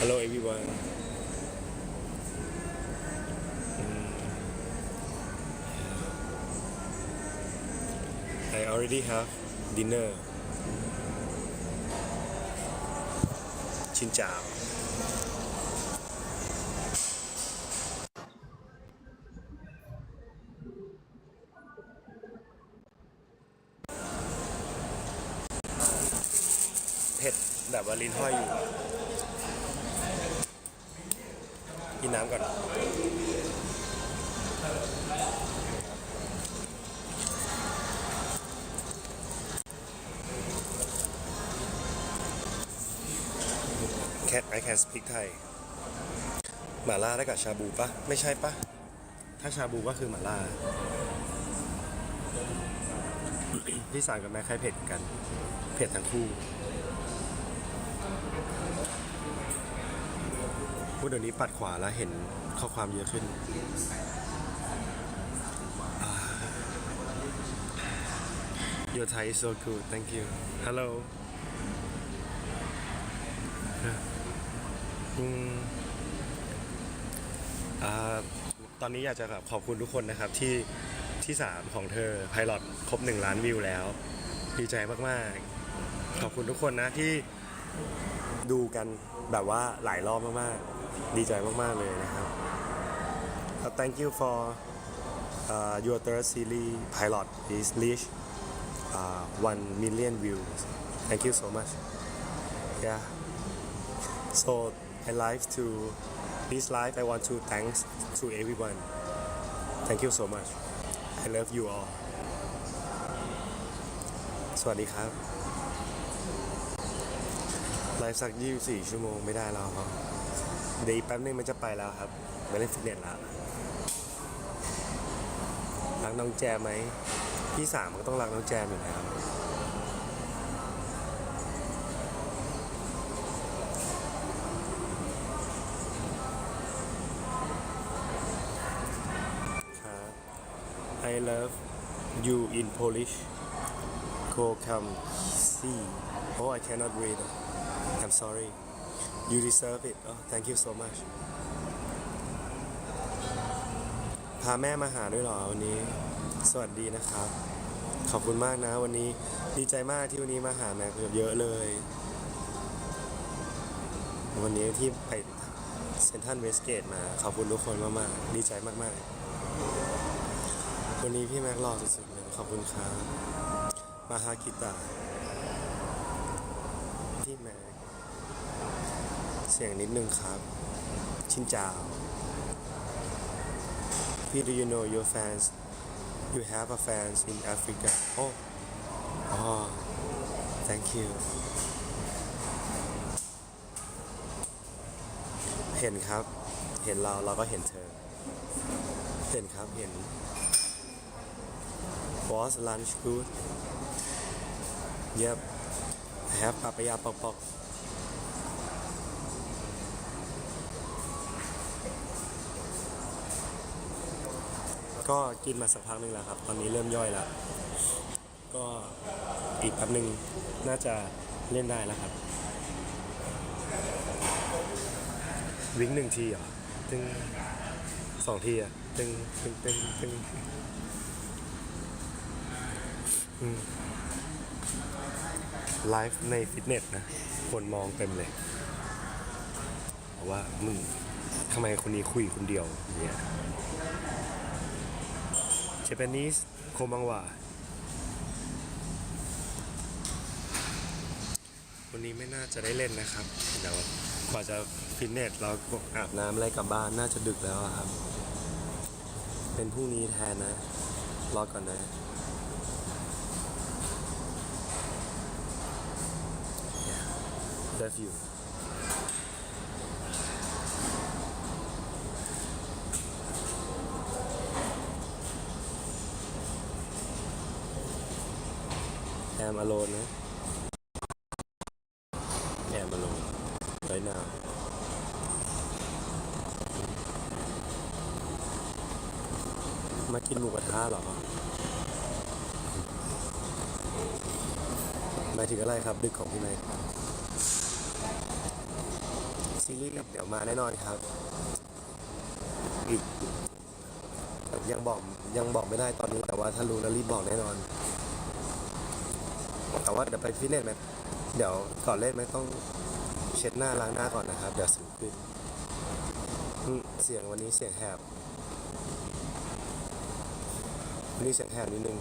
Hello everyone. I already have dinner. ชินจาวเผ็ดแบบว่าลิ้นห้อยอยู่ กินน้ำก่อน Cat I can speak Thai หม่าล่าได้กับชาบูปะไม่ใช่ปะถ้าชาบูก็คือหม่าล่าพี่สารกับแม่ใครเผ็ดกัน เผ็ดทั้งคู่ พูดเดี๋ยวนี้ปัดขวาแล้วเห็นข้อความเยอะขึ้นอ่า Your Thai is so good thank you Hello อือตอนนี้อยากจะแบบขอบคุณทุกคนนะครับที่ที่สามของเธอไพลอตครบหนึ่งล้านวิวแล้ว ดีใจมาก ๆ ขอบคุณทุกคนนะที่ดูกันแบบว่าหลายรอบมาก ๆ ดีใจมาก ๆ เลยนะครับ Uh, thank you for uh, your third series pilot is reached uh, 1 million views thank you so much yeah so I like to this life I want to thanks to everyone thank you so much I love you all สวัสดีครับ ไลฟ์สัก 24 ชั่วโมงไม่ได้แล้วครับ เดี๋ยวอีกแป๊บนึงมันจะไปแล้วครับไปเล่นฟิตเนสแล้วรักน้องแจมไหมพี่สามก็ต้องรักน้องแจมอยู่แล้วครับ I love you in Polish Go come see Oh I cannot read I'm sorry You deserve it oh thank you so much พาแม่มาหาด้วยหรอวันนี้ สวัสดีนะครับ ขอบคุณมากนะวันนี้ ดีใจมากที่วันนี้มาหาแม่เยอะเลย วันนี้ที่ไปเซนทันเวสเกตมา ขอบคุณทุกคนมากๆ ดีใจมากๆ วันนี้พี่แม็กหล่อสุดๆเลยขอบคุณครับ มาฮากิตาพี่แม็ก เสียงนิดนึงครับ ชินจาว พี่ do you know your fans you have a fans in Africa oh oh thank you เห็นครับ เห็นเราเราก็เห็นเธอ เห็นครับ เห็น was lunch good yep I have papaya pok pok ก็กินมาสักพักหนึ่งแล้วครับ ตอนนี้เริ่มย่อยแล้ว ก็อีกแป๊บหนึ่งน่าจะเล่นได้แล้วครับ วิ่งหนึ่งทีเหรอตึงสองทีอะตึงตึงตึงตึงไลฟ์ในฟิตเนสนะ คนมองเต็มเลยว่ามึงทำไมคนนี้คุยคนเดียวเนี่ย Japanese โคมังวาวันนี้ไม่น่าจะได้เล่นนะครับเดี๋ยวกว่าจะฟิตเนสเราอาบน้ำอะไรกลับบ้านน่าจะดึกแล้วครับ เป็นพรุ่งนี้แทนนะ รอก่อนนะ Yeah. Love you แอมอโลนนะแอมอโลนไรนาวมากินหมูกระทะเหรอหมายถึงอะไรครับ ดึกของพี่นายซีรีส์เดี๋ยวมาแน่นอนครับ อีก ยังบอกยังบอกไม่ได้ตอนนี้แต่ว่าถ้ารู้แล้วรีบบอกแน่นอน แต่ว่าเดี๋ยวไปฟิตเนสไหมเดี๋ยวก่อนเล่นไหมต้องเช็ดหน้าล้างหน้าก่อนนะครับ เดี๋ยวสิวขึ้นเสียงวันนี้เสียงแหบวันนี้เสียงแหบนิดนึง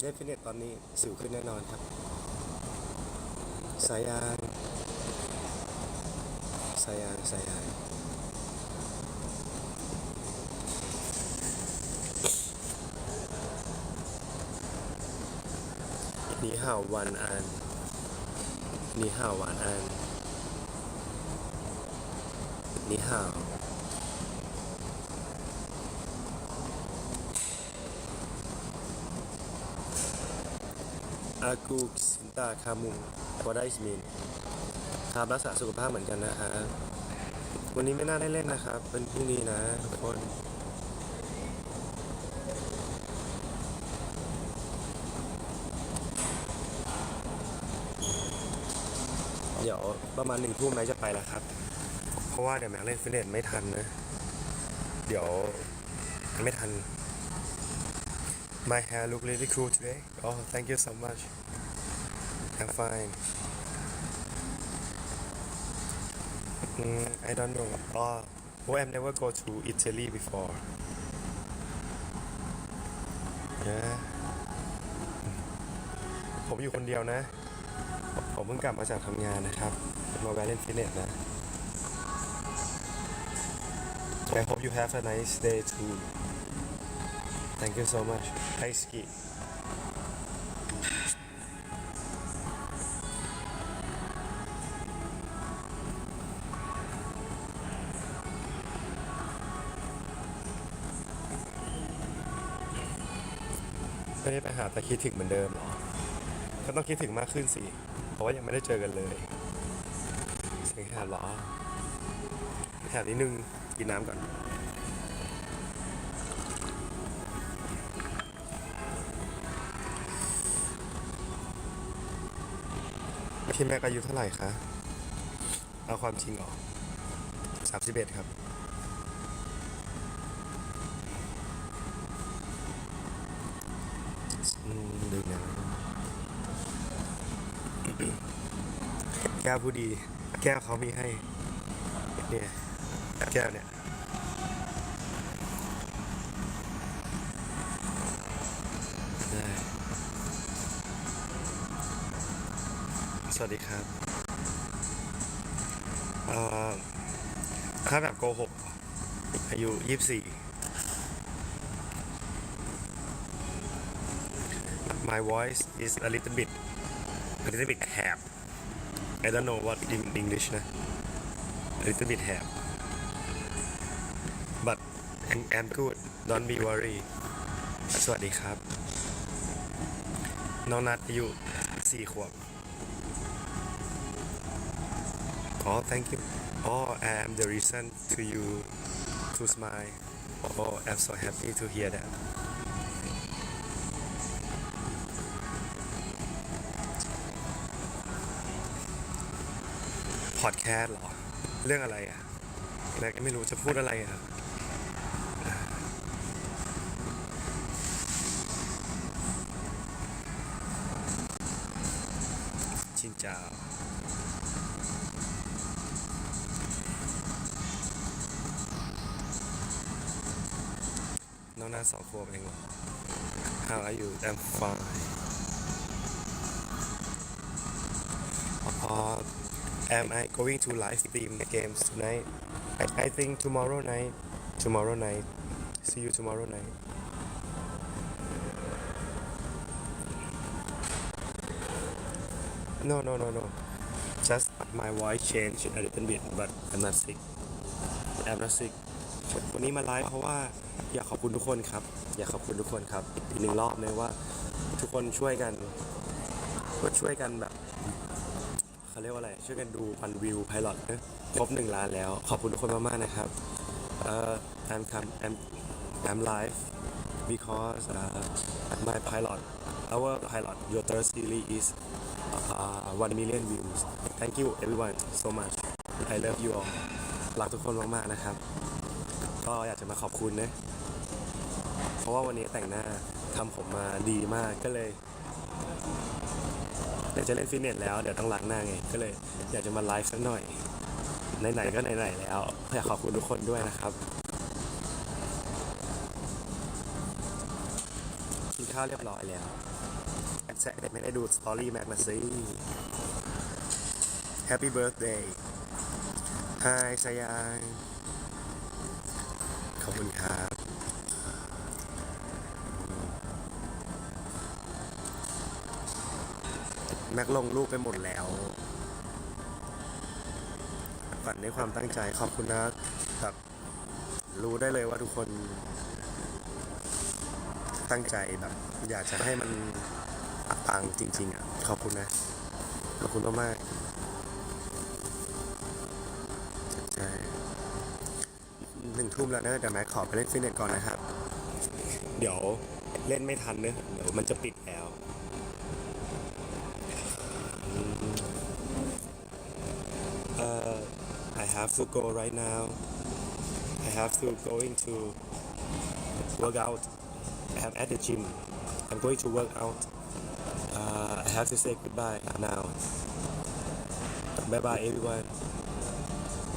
เล่นฟิตเนสตอนนี้สิวขึ้นแน่นอนครับ สายยางสายยางสายยาง ห่าววันอัน นี่ห่าวันอัน นี่ห่าวอากูสินตาคามุงวอไดาอิสมินครับรักษาสุขภาพเหมือนกันนะฮะวันนี้ไม่น่าได้เล่นนะครับ เป็นพรุ่งนี้นะทุกคน ดี๋ยวประมาณหนึ่งทุ่มแม็กจะไปแล้วครับ เพราะว่าเดี๋ยวแม็กเล่นฟิตเนสไม่ทันนะ เดี๋ยวไม่ทัน My hair look really cool today. Oh, thank you so much. I'm fine. Mm, I don't know. Oh, oh, I've never go to Italy before. Yeah. ผมอยู่คนเดียวนะ ผมเพิ่งกลับมาจากทำงานนะครับ มาแวะเล่นฟิตเนสนะ I hope you have a nice day too. Thank you so much. Hi, Ski. ไม่ได้ไปหาแต่คิดถึงเหมือนเดิมหรอ ก็ต้องคิดถึงมากขึ้นสิ เพราะว่ายังไม่ได้เจอกันเลยเสียงแหบหรอแหบนิดนึงกินน้ำก่อนพี่แม็กอายุเท่าไหร่คะ เอาความจริงเหรอสามสิบเอ็ดครับ อืมดึกนะ แก้วผู้ดี แก้วเขามีให้เนี่ยแก้วเนี่ยสวัสดีครับเอ่อถ้าแบบโกหกอายุยี่สี่ My voice is a little bit a little bit hab I don't know what in English นะ a little bit hab but I'm, I'm good don't be worry สวัสดีครับ น้องนัดอายุสี่ขวบ Oh, thank you. Oh, I am the reason to you to smile. Oh, I'm so happy to hear that. พอดแคสต์หรอ เรื่องอะไรอะแม็กก็ไม่รู้จะพูดอะไรอะชินจาวน้องนาสองขวบเองเหรอ How are you I'm fine uh, Am I going to live stream games tonight I, I think tomorrow night tomorrow night see you tomorrow night No no no no just my voice changed a little bit but I'm not sick I'm not sick วันนี้มาไลฟ์เพราะว่าอยากขอบคุณทุกคนครับ อยากขอบคุณทุกคนครับ อีกหนึ่งรอบเลยว่า ทุกคนช่วยกันก็ช่วยกันแบบ เขาเรียกว่าอะไร ช่วยกันดูพันวิวไพลอตนะครบหนึ่งล้านแล้ว ขอบคุณทุกคนมาก ๆ นะครับเอ่อ I'm come I'm I'm live because uh, my pilot our pilot your third series is uh, 1 million views thank you everyone so much I love you all รักทุกคนมาก ๆ นะครับ ก็อยากจะมาขอบคุณนะ เพราะว่าวันนี้แต่งหน้าทำผมมาดีมากก็เลย ดี๋ยวจะเล่นฟิตเนสแล้วเดี๋ยวต้องล้างหน้าไง ก็เลยอยากจะมาไลฟ์สักหน่อยไหนๆก็ไหนๆแล้วอยากขอบคุณทุกคนด้วยนะครับกินข้าวเรียบร้อยแล้วแซกไม่ได้ดูสตอรี่แม็กนะสิ Happy birthday Hi สยาง ม็กลงรูปไปหมดแล้วฝันในความตั้งใจขอบคุณนะแบบรู้ได้เลยว่าทุกคน ตั้งใจแบบ อยากจะให้มันปังจริง ๆอะขอบคุณนะขอบคุณมากๆใช่หนึ่งทุ่มแล้วนะเดี๋ยวแม็กขอไปเล่นฟิตเนสก่อนนะครับ เดี๋ยวเล่นไม่ทันเนอะเดี๋ยวมันจะปิดแล้ว have to go right now. I have to going to work out. I am at the gym. I'm going to work out. Uh, I have to say goodbye now. Bye bye everyone.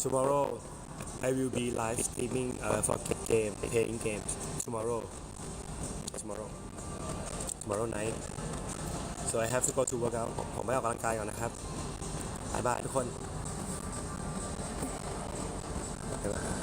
Tomorrow I will be live streaming uh, for game playing games tomorrow. Tomorrow. Tomorrow night. So I have to go to work out. ผมไปออกกำลังกายก่อนนะครับบายบายทุกคน Gracias.